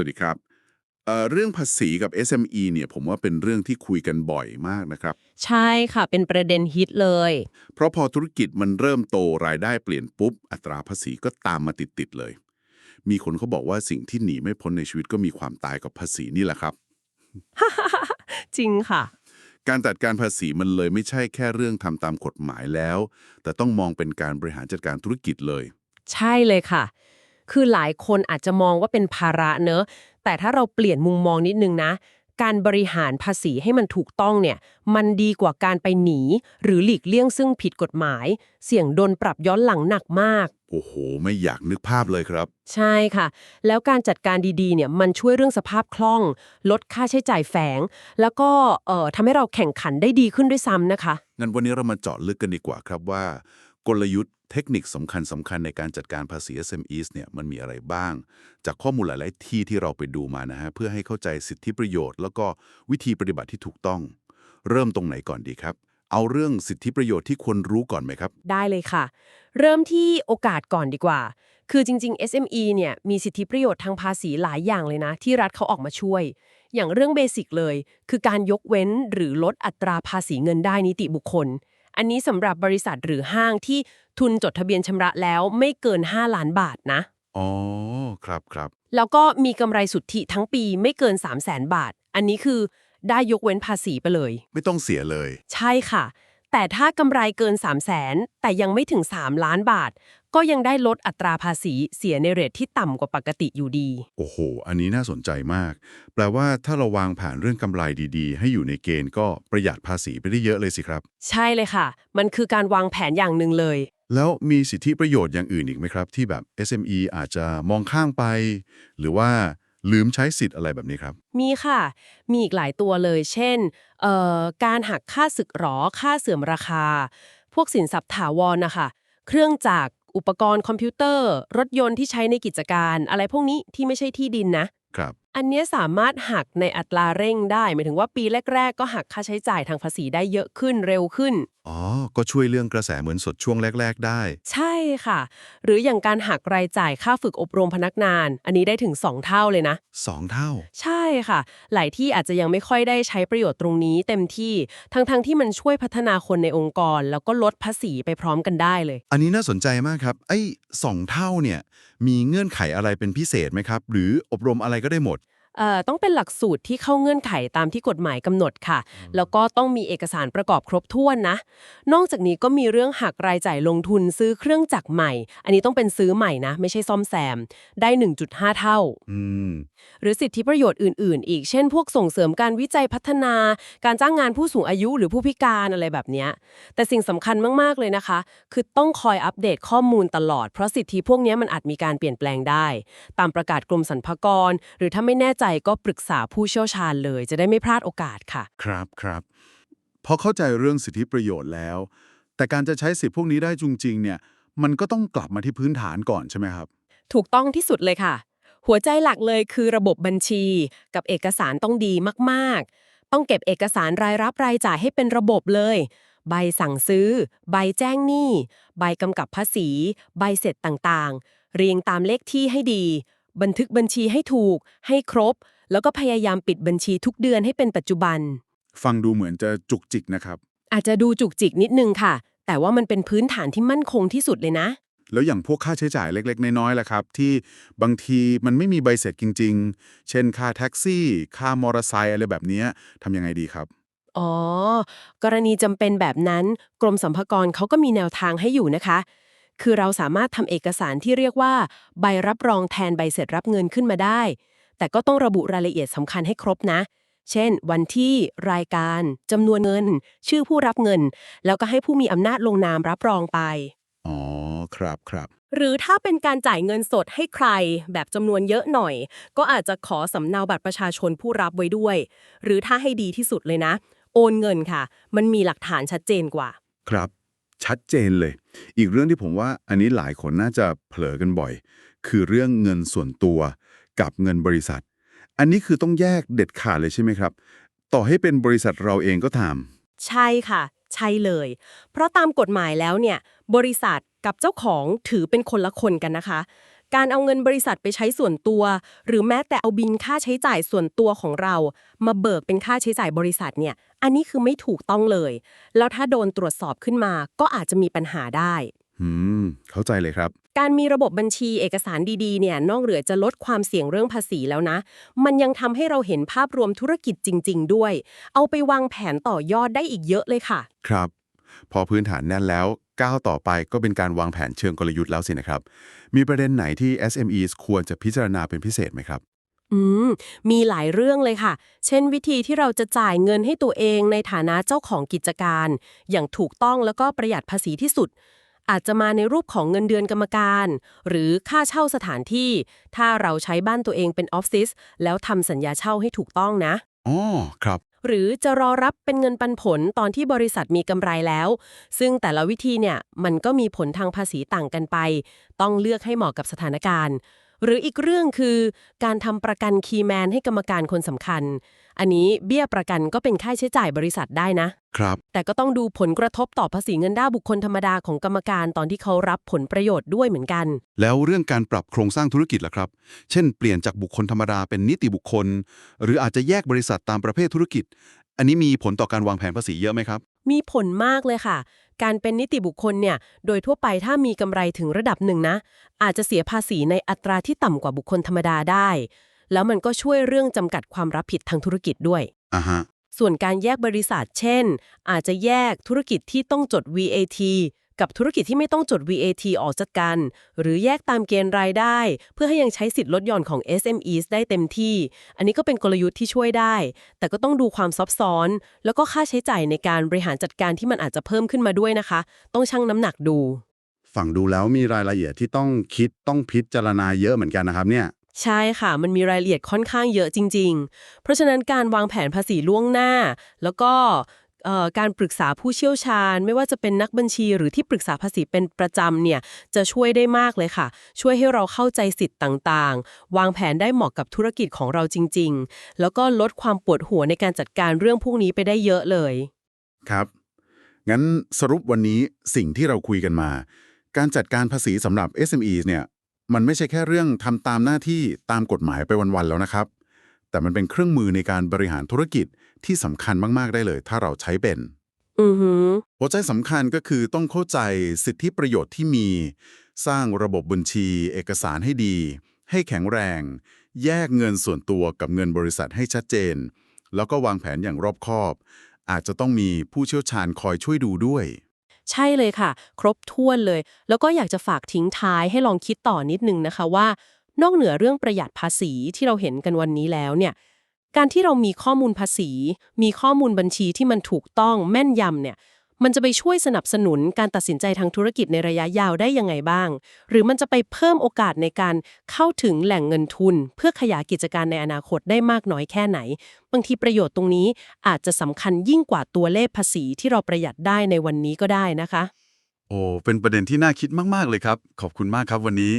วัสดีครับเอ่อเรื่องภาษีกับ SME เนี่ยผมว่าเป็นเรื่องที่คุยกันบ่อยมากนะครับ ใช่ค่ะเป็นประเด็นฮิตเลย เพราะพอธุรกิจมันเริ่มโตรายได้เปลี่ยนปุ๊บ อัตราภาษีก็ตามมาติดๆเลย มีคนเขาบอกว่าสิ่งที่หนีไม่พ้นในชีวิตก็มีความตายกับภาษีนี่แหละครับ จริงค่ะ การจัดการภาษีมันเลยไม่ใช่แค่เรื่องทำตามกฎหมายแล้ว แต่ต้องมองเป็นการบริหารจัดการธุรกิจเลย ใช่เลยค่ะ คือหลายคนอาจจะมองว่าเป็นภาระเนอะ แต่ถ้าเราเปลี่ยนมุมมองนิดนึงนะ การบริหารภาษีให้มันถูกต้องเนี่ย มันดีกว่าการไปหนี หรือหลีกเลี่ยงซึ่งผิดกฎหมาย เสี่ยงโดนปรับย้อนหลังหนักมาก โอ้โห ไม่อยากนึกภาพเลยครับ ใช่ค่ะ แล้วการจัดการดีๆเนี่ยมันช่วยเรื่องสภาพคล่อง ลดค่าใช้จ่ายแฝง แล้วก็เอ่อทำให้เราแข่งขันได้ดีขึ้นด้วยซ้ำนะคะ งั้นวันนี้เรามาเจาะลึกกันดีกว่าครับว่า กลยุทธ์เทคนิคสำคัญสำคัญในการจัดการภาษี SMEs เนี่ยมันมีอะไรบ้าง จากข้อมูลหลาย ๆ ที่ที่เราไปดูมานะฮะเพื่อให้เข้าใจสิทธิประโยชน์ แล้วก็วิธีปฏิบัติที่ถูกต้อง เริ่มตรงไหนก่อนดีครับ เอาเรื่องสิทธิประโยชน์ที่ควรรู้ก่อนไหมครับ ได้เลยค่ะ เริ่มที่โอกาสก่อนดีกว่า คือจริง ๆ SME เนี่ยมีสิทธิประโยชน์ทางภาษีหลายอย่างเลยนะ ที่รัฐเขาออกมาช่วย อย่างเรื่องเบสิกเลย คือการยกเว้นหรือลดอัตราภาษีเงินได้นิติบุคคล อันนี้สำหรับบริษัทหรือห้างที่ทุนจดทะเบียนชำระแล้วไม่เกิน 5 ล้านบาทนะ อ๋อ ครับครับ แล้วก็มีกำไรสุทธิทั้งปีไม่เกิน 3 0 0แสนบาท อันนี้คือได้ยกเว้นภาษีไปเลย ไม่ต้องเสียเลย ใช่ค่ะ แต่ถ้ากำไรเกิน 3 0 0แสนแต่ยังไม่ถึง 3 ล้านบาท ก็ยังได้ลดอัตราภาษีเสียในเรทที่ต่ำกว่าปกติอยู่ดี โอ้โห อันนี้น่าสนใจมาก แปลว่าถ้าเราวางแผนเรื่องกำไรดีๆ ให้อยู่ในเกณฑ์ก็ประหยัดภาษีไปได้เยอะเลยสิครับ ใช่เลยค่ะ มันคือการวางแผนอย่างหนึ่งเลย แล้วมีสิทธิประโยชน์อย่างอื่นอีกไหมครับ ที่แบบ SME อาจจะมองข้างไป หรือว่าลืมใช้สิทธิ์อะไรแบบนี้ครับ มีค่ะ มีอีกหลายตัวเลย เช่นเอ่อการหักค่าศึกหรอ ค่าเสื่อมราคา พวกสินทรัพย์ถาวรนะคะ เครื่องจักร อุปกรณ์คอมพิวเตอร์ รถยนต์ที่ใช้ในกิจการ อะไรพวกนี้ที่ไม่ใช่ที่ดินนะครับ อันเนี้ยสามารถหักในอัตราเร่งได้ หมายถึงว่าปีแรก ๆ ก็หักค่าใช้จ่ายทางภาษีได้เยอะขึ้นเร็วขึ้น อ๋อ ก็ช่วยเรื่องกระแสเหมือนสดช่วงแรก ๆ ได้ ใช่ค่ะ หรืออย่างการหักรายจ่ายค่าฝึกอบรมพนักงาน อันนี้ได้ถึง 2 เท่าเลยนะ 2 เท่า ใช่ค่ะ หลายที่อาจจะยังไม่ค่อยได้ใช้ประโยชน์ตรงนี้เต็มที่ ทั้งๆที่มันช่วยพัฒนาคนในองค์กร แล้วก็ลดภาษีไปพร้อมกันได้เลย อันนี้น่าสนใจมากครับ ไอ้สองเท่าเนี่ย มีเงื่อนไขอะไรเป็นพิเศษไหมครับ หรืออบรมอะไรก็ได้หมดเอ่อ ต้องเป็นหลักสูตรที่เข้าเงื่อนไขตามที่กฎหมายกำหนดค่ะ แล้วก็ต้องมีเอกสารประกอบครบถ้วนนะ นอกจากนี้ก็มีเรื่องหักรายจ่ายลงทุนซื้อเครื่องจักรใหม่ อันนี้ต้องเป็นซื้อใหม่นะ ไม่ใช่ซ่อมแซม ได้ 1.5 เท่าอืมหรือสิทธิประโยชน์อื่น ๆ อีก เช่น พวกส่งเสริมการวิจัยพัฒนา การจ้างงานผู้สูงอายุหรือผู้พิการอะไรแบบเนี้ยแต่สิ่งสำคัญมาก ๆ เลยนะคะ คือต้องคอยอัปเดตข้อมูลตลอด เพราะสิทธิพวกเนี้ยมันอาจมีการเปลี่ยนแปลงได้ ตามประกาศกรมสรรพากร หรือถ้าไม่แน่ใจก็ปรึกษาผู้เชี่ยวชาญเลย จะได้ไม่พลาดโอกาสค่ะ ครับครับพอเข้าใจเรื่องสิทธิประโยชน์แล้ว แต่การจะใช้สิทธิพวกนี้ได้จริงๆเนี่ยมันก็ต้องกลับมาที่พื้นฐานก่อนใช่ไหมครับ ถูกต้องที่สุดเลยค่ะ หัวใจหลักเลยคือระบบบัญชี กับเอกสารต้องดีมากๆ ต้องเก็บเอกสารรายรับรายจ่ายให้เป็นระบบเลย ใบสั่งซื้อ ใบแจ้งหนี้ ใบกำกับภาษี ใบเสร็จต่างๆ เรียงตามเลขที่ให้ดี บันทึกบัญชีให้ถูก ให้ครบ แล้วก็พยายามปิดบัญชีทุกเดือนให้เป็นปัจจุบัน ฟังดูเหมือนจะจุกจิกนะครับ อาจจะดูจุกจิกนิดนึงค่ะ แต่ว่ามันเป็นพื้นฐานที่มั่นคงที่สุดเลยนะ แล้วอย่างพวกค่าใช้จ่ายเล็ก ๆ น้อยๆล่ะครับ ที่บางทีมันไม่มีใบเสร็จจริง ๆ เช่นค่าแท็กซี่ ค่ามอเตอร์ไซค์อะไรแบบเนี้ยทำยังไงดีครับอ๋อ กรณีจำเป็นแบบนั้น กรมสรรพากรเขาก็มีแนวทางให้อยู่นะคะ คือเราสามารถทำเอกสารที่เรียกว่า ใบรับรองแทนใบเสร็จรับเงินขึ้นมาได้ แต่ก็ต้องระบุรายละเอียดสำคัญให้ครบนะ เช่น วันที่ รายการจำนวนเงิน ชื่อผู้รับเงิน แล้วก็ให้ผู้มีอำนาจลงนามรับรองไป อ๋อ ครับครับ หรือถ้าเป็นการจ่ายเงินสดให้ใคร แบบจำนวนเยอะหน่อย ก็อาจจะขอสำเนาบัตรประชาชนผู้รับไว้ด้วย หรือถ้าให้ดีที่สุดเลยนะ โอนเงินค่ะ มันมีหลักฐานชัดเจนกว่า ครับ ชัดเจนเลย อีกเรื่องที่ผมว่าอันนี้หลายคนน่าจะเผลอกันบ่อย คือเรื่องเงินส่วนตัวกับเงินบริษัท อันนี้คือต้องแยกเด็ดขาดเลยใช่ไหมครับ ต่อให้เป็นบริษัทเราเองก็ตาม ใช่ค่ะ ใช่เลย เพราะตามกฎหมายแล้วเนี่ย บริษัทกับเจ้าของถือเป็นคนละคนกันนะคะ การเอาเงินบริษัทไปใช้ส่วนตัว หรือแม้แต่เอาบินค่าใช้จ่ายส่วนตัวของเรา มาเบิกเป็นค่าใช้จ่ายบริษัทเนี่ย อันนี้คือไม่ถูกต้องเลย แล้วถ้าโดนตรวจสอบขึ้นมาก็อาจจะมีปัญหาได้อืมเข้าใจเลยครับ การมีระบบบัญชีเอกสารดีๆ เนี่ย นอกเหนือจะลดความเสี่ยงเรื่องภาษีแล้วนะ มันยังทำให้เราเห็นภาพรวมธุรกิจจริง ๆ ด้วย เอาไปวางแผนต่อยอดได้อีกเยอะเลยค่ะ ครับ พอพื้นฐานแน่นแล้ว ก้าวต่อไปก็เป็นการวางแผนเชิงกลยุทธ์แล้วสินะครับ มีประเด็นไหนที่ SMEs ควรจะพิจารณาเป็นพิเศษไหมครับ อืม มีหลายเรื่องเลยค่ะ เช่นวิธีที่เราจะจ่ายเงินให้ตัวเองในฐานะเจ้าของกิจการ อย่างถูกต้องแล้วก็ประหยัดภาษีที่สุด อาจจะมาในรูปของเงินเดือนกรรมการ หรือค่าเช่าสถานที่ ถ้าเราใช้บ้านตัวเองเป็นออฟฟิศแล้วทำสัญญาเช่าให้ถูกต้องนะอ๋อครับ หรือจะรอรับเป็นเงินปันผลตอนที่บริษัทมีกำไรแล้ว ซึ่งแต่ละวิธีเนี่ยมันก็มีผลทางภาษีต่างกันไป ต้องเลือกให้เหมาะกับสถานการณ์ หรืออีกเรื่องคือ การทำประกันคีย์แมนให้กรรมการคนสำคัญ อันนี้เบี้ยประกันก็เป็นค่าใช้จ่ายบริษัทได้นะ ครับ แต่ก็ต้องดูผลกระทบต่อภาษีเงินได้บุคคลธรรมดาของกรรมการตอนที่เขารับผลประโยชน์ด้วยเหมือนกัน แล้วเรื่องการปรับโครงสร้างธุรกิจล่ะครับ เช่น เปลี่ยนจากบุคคลธรรมดาเป็นนิติบุคคล หรืออาจจะแยกบริษัทตามประเภทธุรกิจ อันนี้มีผลต่อการวางแผนภาษีเยอะไหมครับ มีผลมากเลยค่ะ การเป็นนิติบุคคลเนี่ย โดยทั่วไปถ้ามีกำไรถึงระดับหนึ่งนะ อาจจะเสียภาษีในอัตราที่ต่ำกว่าบุคคลธรรมดาได้ แล้วมันก็ช่วยเรื่องจำกัดความรับผิดทางธุรกิจด้วย อ่าฮะ ส่วนการแยกบริษัท เช่น อาจจะแยกธุรกิจที่ต้องจด VAT กับธุรกิจที่ไม่ต้องจด VAT ออกจากกัน หรือแยกตามเกณฑ์รายได้ เพื่อให้ยังใช้สิทธิ์ลดหย่อนของ SMEs ได้เต็มที่ อันนี้ก็เป็นกลยุทธ์ที่ช่วยได้ แต่ก็ต้องดูความซับซ้อน แล้วก็ค่าใช้จ่ายในการบริหารจัดการที่มันอาจจะเพิ่มขึ้นมาด้วยนะคะ ต้องชั่งน้ำหนักดู ฝั่งดูแล้วมีรายละเอียดที่ต้องคิดต้องพิจารณาเยอะเหมือนกันนะครับเนี่ย ใช่ค่ะ มันมีรายละเอียดค่อนข้างเยอะจริง ๆ เพราะฉะนั้นการวางแผนภาษีล่วงหน้า แล้วก็การปรึกษาผู้เชี่ยวชาญ ไม่ว่าจะเป็นนักบัญชีหรือที่ปรึกษาภาษีเป็นประจำเนี่ยจะช่วยได้มากเลยค่ะ ช่วยให้เราเข้าใจสิทธิ์ต่างๆ วางแผนได้เหมาะกับธุรกิจของเราจริง ๆ แล้วก็ลดความปวดหัวในการจัดการเรื่องพวกนี้ไปได้เยอะเลย ครับ งั้นสรุปวันนี้สิ่งที่เราคุยกันมา การจัดการภาษีสำหรับ SMEs เนี่ย มันไม่ใช่แค่เรื่องทำตามหน้าที่ตามกฎหมายไปวันๆแล้วนะครับ แต่มันเป็นเครื่องมือในการบริหารธุรกิจที่สำคัญมากๆได้เลย ถ้าเราใช้เป็นอือหือหัวใจสำคัญก็คือต้องเข้าใจสิทธิประโยชน์ที่มี สร้างระบบบัญชี เอกสารให้ดี ให้แข็งแรง แยกเงินส่วนตัวกับเงินบริษัทให้ชัดเจน แล้วก็วางแผนอย่างรอบคอบ อาจจะต้องมีผู้เชี่ยวชาญคอยช่วยดูด้วย ใช่เลยค่ะ ครบถ้วนเลย แล้วก็อยากจะฝากทิ้งท้ายให้ลองคิดต่อนิดนึงนะคะว่า นอกเหนือเรื่องประหยัดภาษีที่เราเห็นกันวันนี้แล้วเนี่ยการที่เรามีข้อมูลภาษี มีข้อมูลบัญชีที่มันถูกต้องแม่นยำเนี่ย มันจะไปช่วยสนับสนุนการตัดสินใจทางธุรกิจในระยะยาวได้ยังไงบ้าง หรือมันจะไปเพิ่มโอกาสในการเข้าถึงแหล่งเงินทุน เพื่อขยายกิจการในอนาคตได้มากน้อยแค่ไหน บางทีประโยชน์ตรงนี้อาจจะสำคัญยิ่งกว่าตัวเลขภาษีที่เราประหยัดได้ในวันนี้ก็ได้นะคะ โอ้เป็นประเด็นที่น่าคิดมาก ๆ เลยครับ ขอบคุณมากครับวันนี้